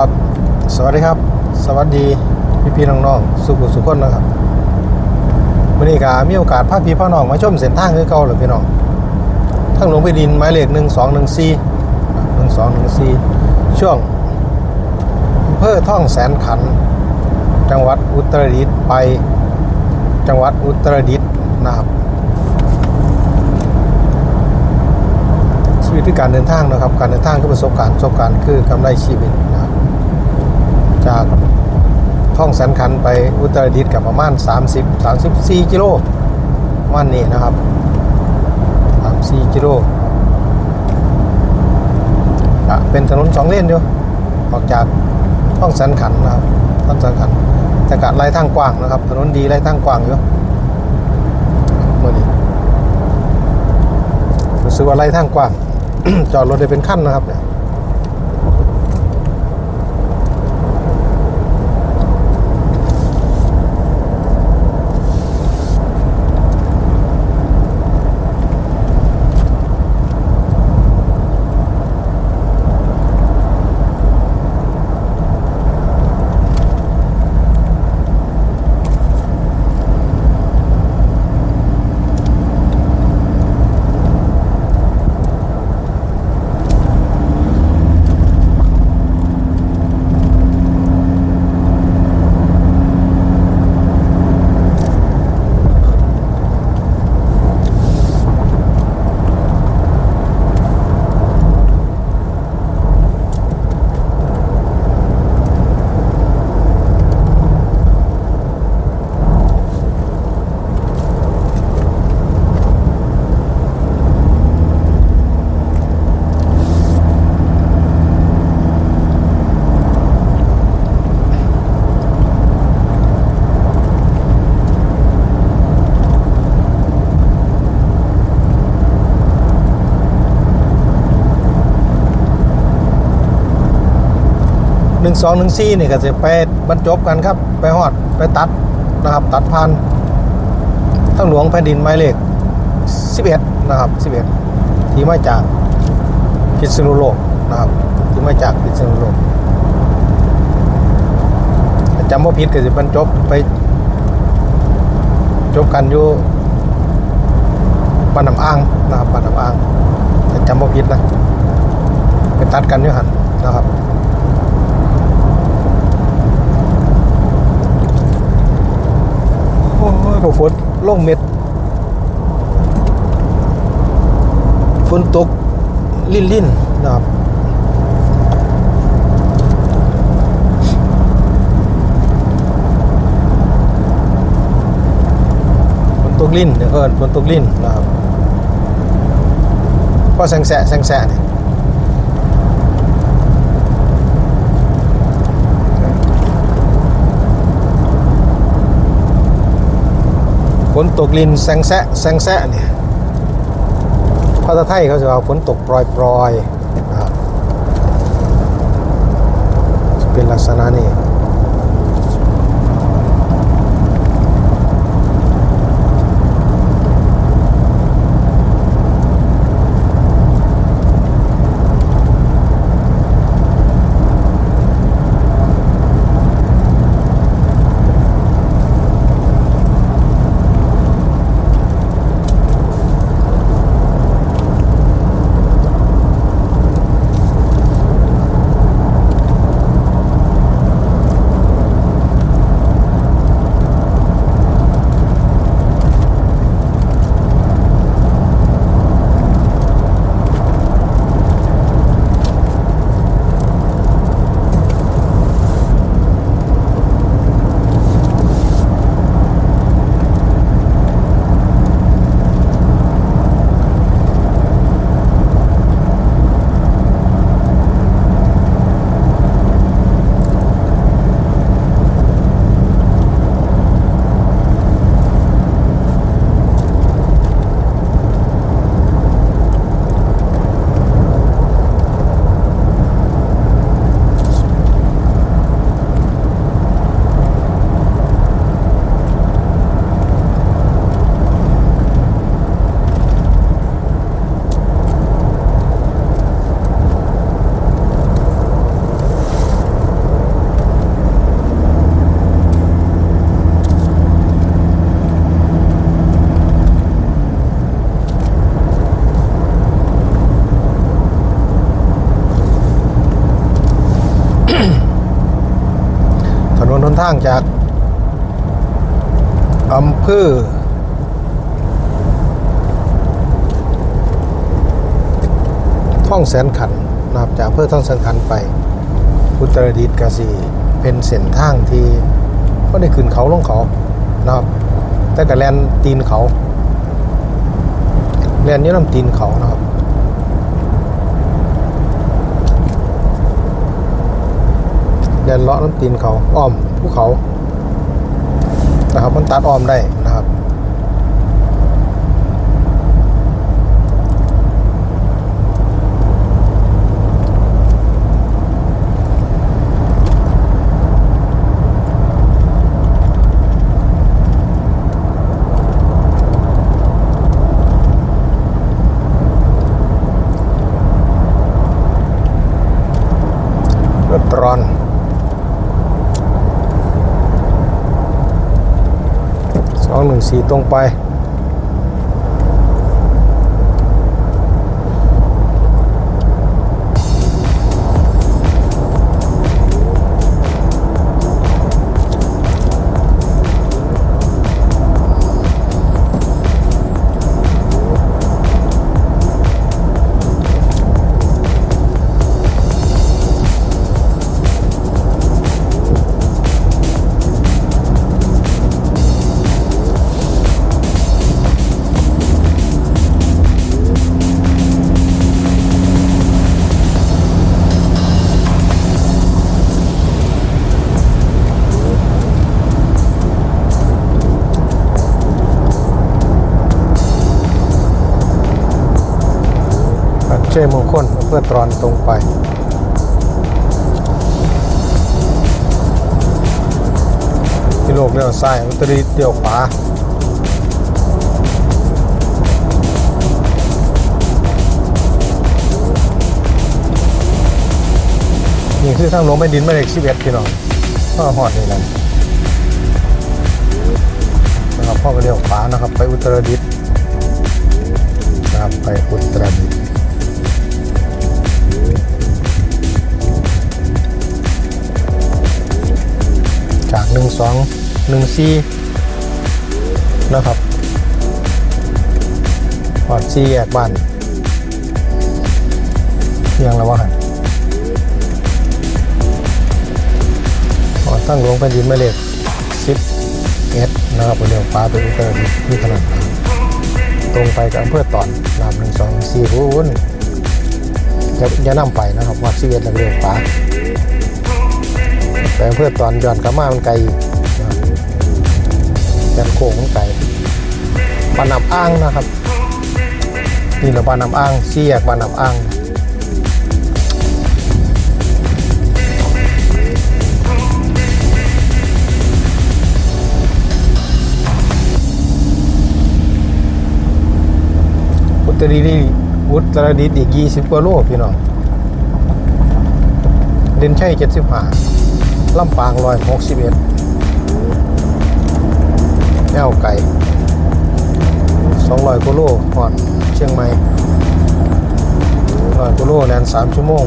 ครับ สวัสดีครับ สวัสดีพี่พี่น้องๆ สุขุสุขคนนะครับวันนี้ก็มีโอกาสพาพี่พ่อน้องมาชมเส้นทางคือเก่าเลยพี่น้องทั้งหลวงไปดินหมายเลขหนึ่งสองหนึ่งสี่หนึ่งสองหนึ่งสี่ช่วงอำเภอท่องแสนขัน จังหวัดอุตรดิตถ์ไปจังหวัดอุตรดิตถ์นะครับชีวิตคือการเดินทางนะครับ การเดินทางคือประสบการณ์ประสบการณ์คือกำไรชีวิต จากท่องแสนขันไปอุตรดิตถ์กับประมาณ 30 34กิโลวันนี้นะครับ 34กิโลเป็นถนนสองเลนอยู่ออกจากท่องแสนขันนะครับท่องแสนขันแต่กะไล่ทางกว้างนะครับ ถนนดีไล่ทางกว้างอยู่เมื่อนี้รู้สึกว่าไล่ทางกว้าง จอดรถได้เป็นขั้นนะครับเนี่ย นึ่งสองหนึ่งสี่นี่ก็จะไปบรรจบกันครับ ไปหอดไปตัดนะครับ ตัดพันทั้งหลวงแผ่นดินหมายเลขสิบเอ็ดนะครับสิบเอ็ดที่มาจากพิษณุโลกนะครับ ที่มาจากพิษณุโลกจำว่าผิดก็จะบรรจบไป จบกันอยู่บ้านน้ำอ่างนะครับบ้านน้ำอ่างจำว่าผิดนะไปตัดกันอยู่หันนะครับ โอ้ยพอฝน ลงเม็ดฝนตกลิ่นลิ่นนะครับฝนตกลิ่นเดี๋ยวเอิญฝนตกลิ่นนะครับก็แสงแสะแสงแสะนี่ย ฝนตกลินแซงแซะแซงแซะเนี่ยภาษาไทยเขาจะเอาฝนตกปรอยๆนะครับจะเป็นลักษณะนี้ ทางจากอำเภอท่องแสนขันนะครับจากอำเภอท่องแสนขันไป อุตรดิตถ์กสีเป็นเส้นทางที่ก็ได้ขึ้นเขาลงเขานะครับแต่กับแลนตีนเขาแลนอยี่น้ำตีนเขานะครับแลนเลาะน้ำตีนเขาอ้อม ภูเขานะครับมันตัดอ้อมได้นะครับรถร้อน สองหนึ่งสี่ตรงไป ปัจเจมงคลเพื่อตรอนตรงไป ที่โลกเลี้ยวซ้ายอุตรดิตถ์เลี้ยวขวานี่คือทางหลวงแผ่นดินหมายเลขสิเอ็ดพี่น้องก็หอดนี่แหละนะครับพ่อก็เลี้ยวขวานะครับ ไปอุตรดิตถ์นะครับไปอุตรดิตถ์ หนึ่งสองหนึ่งสี่นะครับหอดสี่แยกบ้านเที่ยงแล้ววะฮะขอตั้งหลวงแผ่นดินหมายเลขสิบเอ็ดนะครับบนเรียวฟ้าเป็นอุตรดิตถ์ที่ถนนตรงไปกับอำเภอตอนนำหนึ่งสองสี่หูนจะจะนำไปนะครับวัดสิบเอ็ดแล้วก็เรียวฟ้า แต่อำเภอตอนย้อนกลับมามันไกลยันโค้งมันไกลปานน้ำอ้างนะครับ นี่เราปานน้ำอ้างเสียกปานน้ำอ้างอุตรดิตอุตรดิตถ์อีก 20กว่าโลพี่น้องเด่นใชัย75 ลำปางร้อยหกสิบเอ็ดแนวไก่สองร้อยกิโลก่อนเชียงใหม่ร้อยกิโลแลนสามชั่วโมง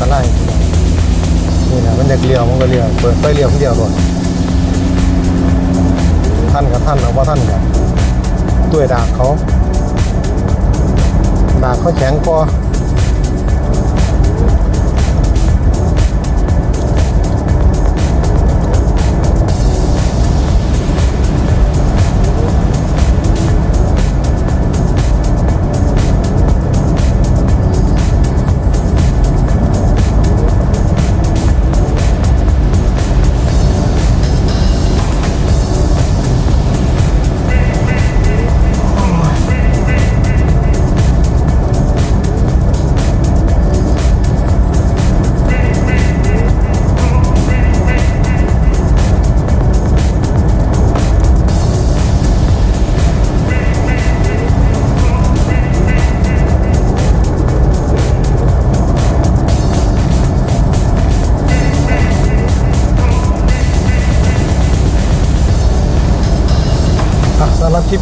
ตรายนี่นะมันเด็กเลี้ยวมันก็เลี้ยวเปิดไฟเลี้ยวคนเดียวรถท่านกับท่านเอาว่าท่านกับตัวดากเขาดากเขาแข็งพอ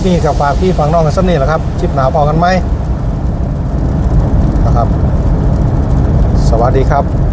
นี้กับฝากพี่ฝั่งน้องกันสักนิดแหละครับชิปหนาพอกันไหมนะครับ สวัสดีครับ